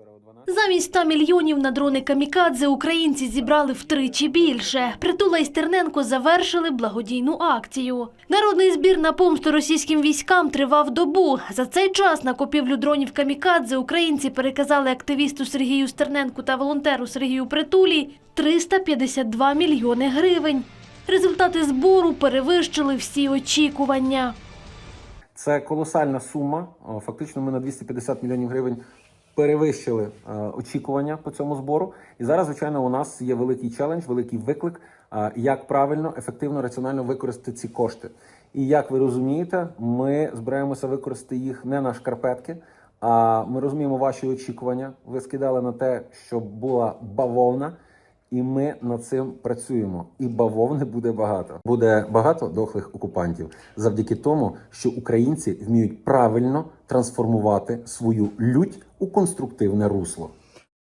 вчора о 12. Замість 100 мільйонів на дрони камікадзе українці зібрали втричі більше. Притула і Стерненко завершили благодійну акцію. Народний збір на помсту російським військам тривав добу. За цей час на купівлю дронів камікадзе українці переказали активісту Сергію Стерненку та волонтеру Сергію Притулі 352 мільйони гривень. Результати збору перевищили всі очікування. Це колосальна сума. Фактично, ми на 250 мільйонів гривень перевищили е, очікування по цьому збору. І зараз, звичайно, у нас є великий челендж, великий виклик, е, як правильно, ефективно, раціонально використати ці кошти. І як ви розумієте, ми збираємося використати їх не на шкарпетки. А ми розуміємо ваші очікування. Ви скидали на те, щоб була бавовна. І ми над цим працюємо. І бавовни буде багато. Буде багато дохлих окупантів завдяки тому, що українці вміють правильно трансформувати свою лють у конструктивне русло.